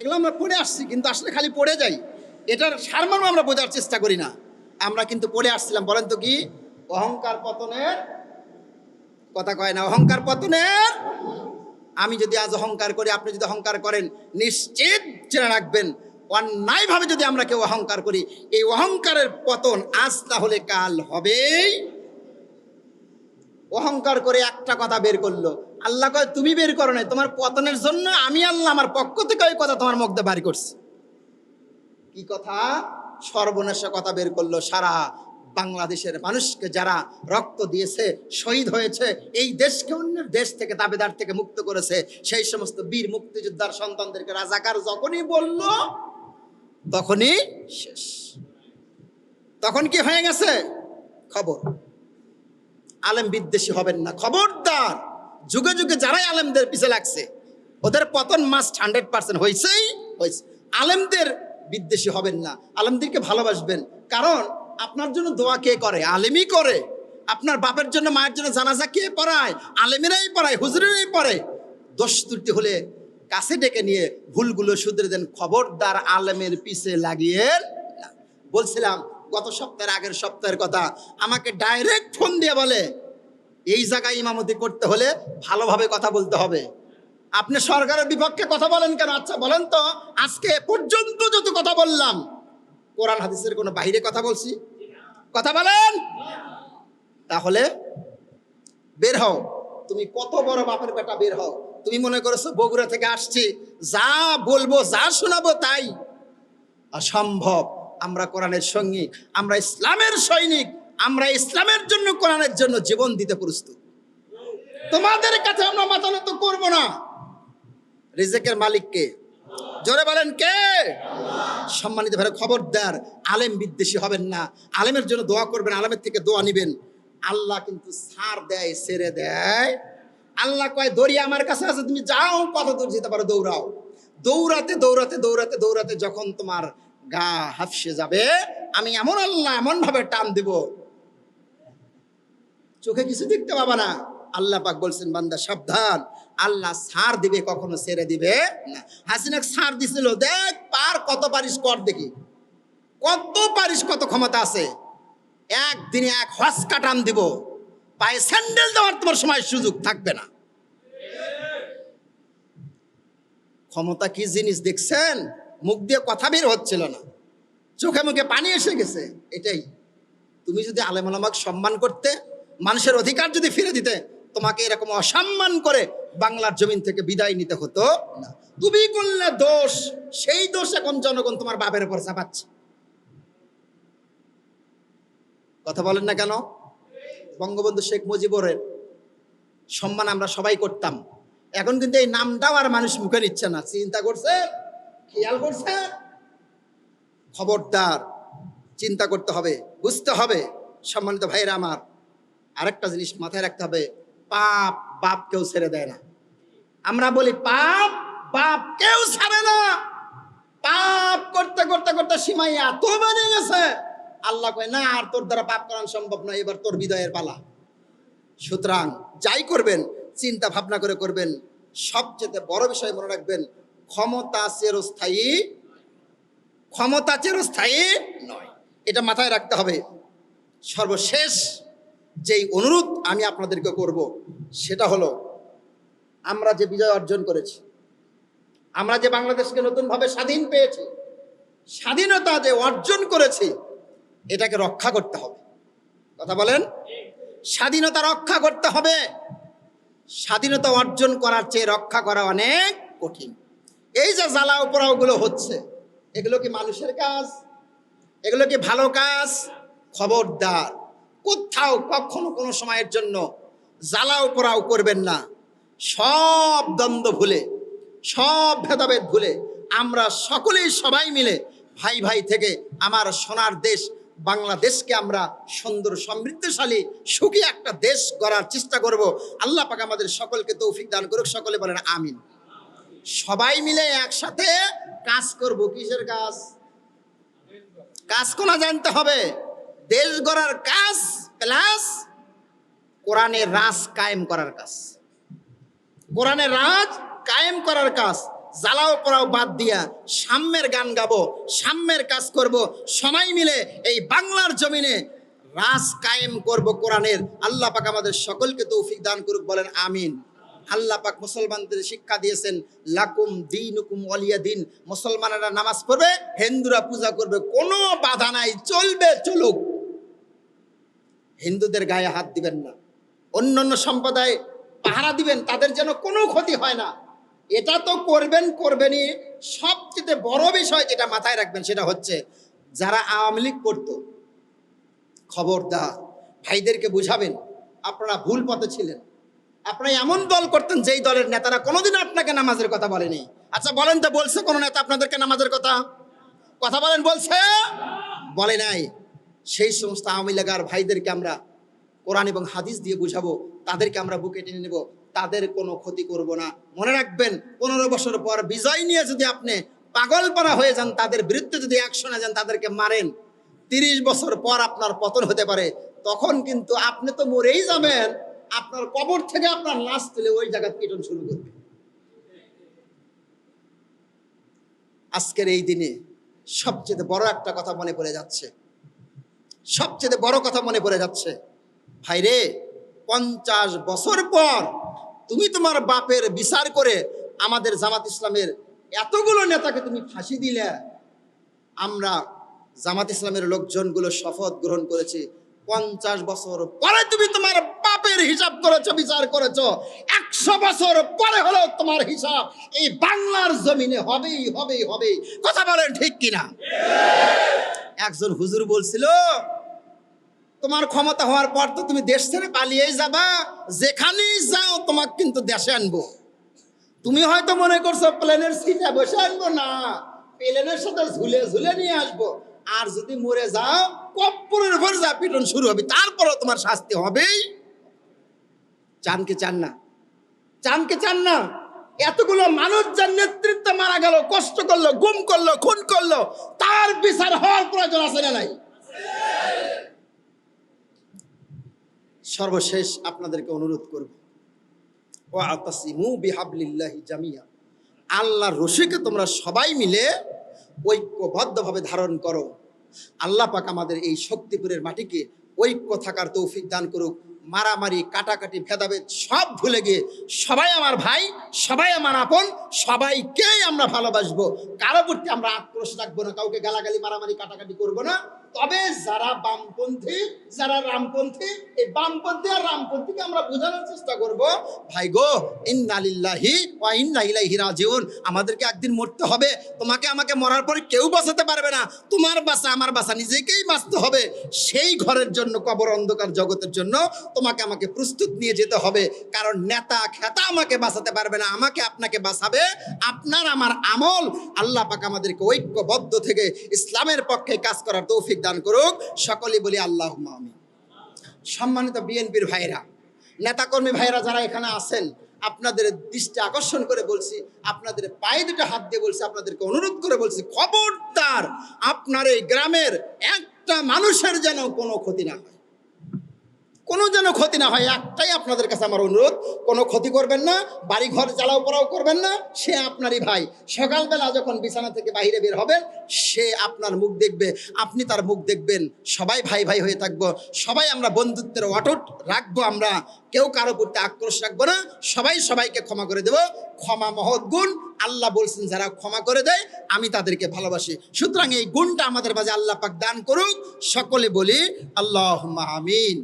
এগুলো আমরা পড়ে আসছি, কিন্তু আসলে খালি পড়ে যাই। এটার সারমর্ম আমরা বোঝার চেষ্টা করি না। আমরা কিন্তু পড়ে আসছিলাম, বলেন তো কি? অহংকার পতনের কথা কয় না, অহংকার পতনের। আমি যদি আজ অহংকার করি, আপনি যদি অহংকার করেন, নিশ্চিত জেনে রাখবেন, অন্যায়ভাবে যদি আমরা কেউ অহংকার করি, এই অহংকারের পতন আজ তাহলে কাল হবেই। অহংকার করে একটা কথা বের করল আল্লাহ কয়, তুমি বের করো নাই, তোমার পতনের জন্য আমি আল্লাহ আমার পক্ষ থেকে ওই কথা তোমার মুখ বাড়ি করছি। কি কথা? সর্বনাশা কথা বের করল সারা বাংলাদেশের মানুষকে যারা রক্ত দিয়েছে, শহীদ হয়েছে, এই দেশকে অন্যের দেশ থেকে দাবেদার থেকে মুক্ত করেছে, সেই সমস্ত বীর মুক্তিযোদ্ধার সন্তানদেরকে রাজাকার যখনই বলল, তখনই শেষ। তখন কি হয়ে গেছে? খবর। আলেম বিদ্বেষী হবেন না। খবরদার। যুগে যুগে যারাই আলেমদের পিছে লাগছে, ওদের পতন মাস্ট হান্ড্রেড পার্সেন্ট হয়েছেই হয়েছে আলেমদের বিদ্বেষী হবেন না, আলেমদেরকে ভালোবাসবেন। কারণ আপনার জন্য দোয়া কে করে? আলেমই করে। আপনার বাপের জন্য, মায়ের জন্য জানাজা কে পড়ায়? আলেমেরাই পড়ায়, হুজুরেরাই পড়ে। দোষ ত্রুটি হলে কাছে ডেকে নিয়ে ভুলগুলো শুধরে দেন, খবরদার আলেমের পিছে লাগিয়ে বলছিলাম, গত সপ্তাহের আগের সপ্তাহের কথা, আমাকে ডাইরেক্ট ফোন দিয়ে বলে এই জায়গায় ইমামতি করতে হলে ভালোভাবে কথা বলতে হবে। আপনি সরকারের বিপক্ষে কথা বলেন কেন? আচ্ছা বলেন তো, আজকে পর্যন্ত যত কথা বললাম, কোরআন হাদিসের কোনো বাইরে কথা বলছি? কথা বলেন! তাহলে বের হও। তুমি কত বড় বাপের বেটা বের হও। তুমি মনে করেছ, বগুড়া থেকে আসছি, যা বলব, যা শোনাবো তাই। অসম্ভব আমরা কোরআনের সঙ্গী, আমরা ইসলামের সৈনিক। আমরা ইসলামের জন্য, কোরআনের জন্য জীবন দিতে প্রস্তুত। তোমাদের কাছে আমরা মাথা নত করব না। রিজেকের মালিককে। জোরে বলেন কে? সম্মানিত ভাই খবরদার, আলেম বিদ্বেষী হবেন না। আলেমের জন্য দোয়া করবেন, আলেমের থেকে দোয়া নিবেন। আল্লাহ কিন্তু সার দেয়, সেরে দেয়। আল্লাহ কয়, দড়ি আমার কাছে আছে, তুমি যাও কত দূর যেতে পারো, দৌড়াও। দৌড়াতে দৌড়াতে দৌড়াতে দৌড়াতে যখন তোমার গা হাফসে যাবে, আমি এমন আল্লাহ এমন ভাবে টান দিব। চোখে কিছু দেখতে পাবা না। আল্লাহ পাক বলছেন, বান্দা, সাবধান। আল্লাহ সার দিবে, কখনো ছেড়ে দিবে না। হাসিনাক সার দিছিল, দেখ, পার কত পারিস কর দেখি। কত পারিস, কত ক্ষমতা আছে। একদিনে এক হসকা টান দিব। পায়ে স্যান্ডেল দেওয়ার তোমার সময় সুযোগ থাকবে না। ক্ষমতা কি জিনিস দেখছেন? মুখ দিয়ে কথা বের হচ্ছিল না। চোখে মুখে পানি এসে গেছে, এটাই। তুমি যদি আলেমালামাক সম্মান করতে মানুষের অধিকার যদি ফিরে দিতে, তোমাকে এরকম অসম্মান করে বাংলার জমিন থেকে বিদায় নিতে হতো না। তুমি করলে দোষ, সেই দোষ এখন জনগণ তোমার বাপের উপর চাপাচ্ছে। কথা বলেন না কেন? বঙ্গবন্ধু শেখ মুজিবুরের সম্মান আমরা সবাই করতাম। এখন কিন্তু এই নামটাও আর মানুষ মুখে নিচ্ছে না। চিন্তা করছে? খেয়াল করছে? খবরদার, চিন্তা করতে হবে, বুঝতে হবে। সম্মানিত ভাইরা আমার আরেকটা জিনিস মাথায় রাখতে হবে, পাপ বাপ কেউ ছেড়ে দেয় না। আমরা বলি, পাপ বাপ কেউ ছাড়ে না। পাপ করতে করতে করতে সীমাই এত বেড়ে গেছে। আল্লাহ কয়, না, আর তোর দ্বারা পাপ করানো সম্ভব নয়, এবার তোর বিদায়ের পালা। সুতরাং যাই করবেন, চিন্তা ভাবনা করে করবেন, সবচেয়ে বড় বিষয় মনে রাখবেন, ক্ষমতা চিরস্থায়ী ক্ষমতা চিরস্থায়ী নয়। এটা মাথায় রাখতে হবে। সর্বশেষ যেই অনুরোধ আমি আপনাদেরকে করব, সেটা হলো, আমরা যে বিজয় অর্জন করেছি, আমরা যে বাংলাদেশকে নতুনভাবে স্বাধীন পেয়েছি, স্বাধীনতা যে অর্জন করেছি, এটাকে রক্ষা করতে হবে। কথা বলেন? স্বাধীনতা রক্ষা করতে হবে। স্বাধীনতা অর্জন করার চেয়ে রক্ষা করা অনেক কঠিন। এই যে জ্বালা উপরাওগুলো হচ্ছে, এগুলো কি মানুষের কাজ? এগুলো কি ভালো কাজ? খবরদার। কোথাও কখনো কোনো সময়ের জন্য জ্বালাও পোড়াও করবেন না। সব দ্বন্দ্ব ভুলে, সব ভেদাভেদ ভুলে আমরা সকলেই সবাই মিলে ভাই ভাই থেকে আমার সোনার দেশ বাংলাদেশকে আমরা সুন্দর, সমৃদ্ধশালী, সুখী একটা দেশ করার চেষ্টা করব। আল্লাহ পাক আমাদের সকলকে তৌফিক দান করুক, সকলে বলেন আমিন। সবাই মিলে একসাথে কাজ করব। কিসের কাজ? কাজ কোনা জানতে হবে? দেশ গড়ার কাজ প্লাস কোরআনের রাজ কায়েম করার কাজ। কোরআনের রাজ কায়েম করার কাজ। জ্বালাও পড়াও বাদ দিয়া সাম্যের গান গাবো, সাম্যের কাজ করব। সবাই মিলে এই বাংলার জমিনে রাজ কায়েম করব কোরআনের। আল্লাহ পাক আমাদের সকলকে তৌফিক দান করুক, বলেন আমিন। আল্লাহ পাক মুসলমানদের শিক্ষা দিয়েছেন, লাকুম দিনুকুম ওয়ালিয়া দিন। মুসলমানেরা নামাজ পড়বে, হিন্দুরা পূজা করবে, কোনো বাধা নাই, চলবে, চলুক। হিন্দুদের গায়ে হাত দিবেন না। অন্য অন্য সম্প্রদায় পাহারা দিবেন, তাদের যেন কোনো ক্ষতি হয় না। এটা তো করবেন করবেনই, সবচেয়ে বড় বিষয় যেটা মাথায় রাখবেন সেটা হচ্ছে যারা আওয়ামী লীগ করতো, খবরদার, ভাইদেরকে বুঝাবেন, আপনারা ভুল পথে ছিলেন। আপনারা এমন দল করতেন যেই দলের নেতারা কোনোদিন আপনাকে নামাজের কথা বলেনি। আচ্ছা বলেন তো, বলছে কোনো নেতা আপনাদেরকে নামাজের কথা? কথা বলেন, বলছে? বলে নাই। সেই সমস্ত আওয়ামী ভাইদেরকে আমরা কোরআন এবং হাদিস দিয়ে বুঝাবো, তাদেরকে আমরা বুকে টেনে নেব, তাদের কোনো ক্ষতি করব না। মনে রাখবেন, পনেরো বছর পর বিজয় নিয়ে যদি আপনি পাগলপাড়া হয়ে যান, তাদের বিরুদ্ধে যদি অ্যাকশনে যান, তাদেরকে মারেন, তিরিশ বছর পর আপনার পতন হতে পারে, তখন কিন্তু আপনি তো মরেই যাবেন, আপনার কবর থেকে আপনার লাশ তুলে ওই জায়গা কীটন শুরু করবে। আজকের এই দিনে সবচেয়ে বড় একটা কথা মনে পড়ে যাচ্ছে। সবচেয়ে বড় কথা মনে পড়ে যাচ্ছে। ভাইরে পঞ্চাশ বছর পর তুমি তোমার বাপের বিচার করে আমাদের জামাত ইসলামের এতগুলো নেতাকে তুমি ফাঁসি দিলে। আমরা জামাত ইসলামের লোকজনগুলো শপথ গ্রহণ করেছি। পঞ্চাশ বছর পরে তুমি তোমার বাপের হিসাব করেছ, বিচার করেছ। একশো বছর পরে হলেও তোমার হিসাব এই বাংলার জমিনে হবেই হবেই হবেই। কথা বলেন ঠিক কিনা? একজন হুজুর বলছিল তোমার ক্ষমতা হওয়ার পর তো তুমি দেশ ছেড়ে পালিয়েই যাবা। যেখানেই যাও, তোমাকে কিন্তু দেশে আনব। তুমি হয়তো মনে করছ, প্লেনের সিটে বসে আনব না। প্লেনের সাথে ঝুলে ঝুলে নিয়ে আসব। আর যদি মরে যাও, কপ্পরের উপর যা পিটন শুরু হবে, তারপরও তোমার শাস্তি হবেই। চান কি চান না। চান কি চান না। এতগুলো মানুষ যার নেতৃত্বে মারা গেল, কষ্ট করল, গুম করল, খুন করল, তার বিচার হওয়ার প্রয়োজন আছে না নাই? সর্বশেষ আপনাদেরকে অনুরোধ করব। ও আতাসিমু বিহাবলিল্লাহি জামিয়া। আল্লাহর রশিকে তোমরা সবাই মিলে ঐক্যবদ্ধভাবে ধারণ করো। আল্লাহ পাক আমাদের এই শক্তিপুরের মাটিকে ঐক্য থাকার তৌফিক দান করুক। মারামারি, কাটাকাটি, ভেদাভেদ সব ভুলে গিয়ে সবাই আমার ভাই, সবাই আমার আপন, সবাইকেই আমরা ভালোবাসবো। কারও প্রতি আমরা আক্রোশ রাখব না, কাউকে গালাগালি, মারামারি, কাটাকাটি করব না। তবে যারা বামপন্থী, যারা রামপন্থী, এই বামপন্থী আর রামপন্থীকে আমরা বোঝানোর চেষ্টা করব, ভাই গো ইন্নালিল্লাহি ওয়া ইন্না রাজিউন। আমাদেরকে একদিন মরতে হবে। তোমাকে আমাকে মরার পরে কেউ বাঁচাতে পারবে না। তোমার বাসা আমার বাসা, নিজেকেই বাঁচতে হবে। সেই ঘরের জন্য, কবর অন্ধকার জগতের জন্য তোমাকে আমাকে প্রস্তুত নিয়ে যেতে হবে। কারণ নেতা, খেতা আমাকে বাঁচাতে পারবে না। আমাকে আপনাকে বাঁচাবে আপনার আমার আমল। আল্লাহ পাক আমাদেরকে ঐক্যবদ্ধ থেকে ইসলামের পক্ষে কাজ করার তৌফিক দান করুক, সকলেই বলি আল্লাহ আমি সম্মানিত বিএনপির ভাইরা নেতাকর্মী ভাইরা যারা এখানে আছেন, আপনাদের দৃষ্টি আকর্ষণ করে বলছি, আপনাদের পায়ে দুটো হাত দিয়ে বলছি, আপনাদেরকে অনুরোধ করে বলছি, খবরদার, আপনার এই গ্রামের একটা মানুষের যেন কোনো ক্ষতি না হয়। কোনো যেন ক্ষতি না হয়, একটাই আপনাদের কাছে আমার অনুরোধ, কোনো ক্ষতি করবেন না বাড়ি ঘর জ্বালাও পড়াও করবেন না, সে আপনারই ভাই। সকালবেলা যখন বিছানা থেকে বাইরে বের হবেন, সে আপনার মুখ দেখবে, আপনি তার মুখ দেখবেন, সবাই ভাই ভাই হয়ে থাকব, সবাই আমরা বন্ধুত্বের অটুট রাখব আমরা, কেউ কারও প্রতি আক্রোশ রাখব না, সবাই সবাইকে ক্ষমা করে দেব, ক্ষমা মহৎ গুণ, আল্লাহ বলছেন যারা ক্ষমা করে দেয়, আমি তাদেরকে ভালোবাসি। সুতরাং এই গুণটা আমাদের মাঝে আল্লাহ পাক দান করুক, সকলে বলি আল্লাহ আমিন।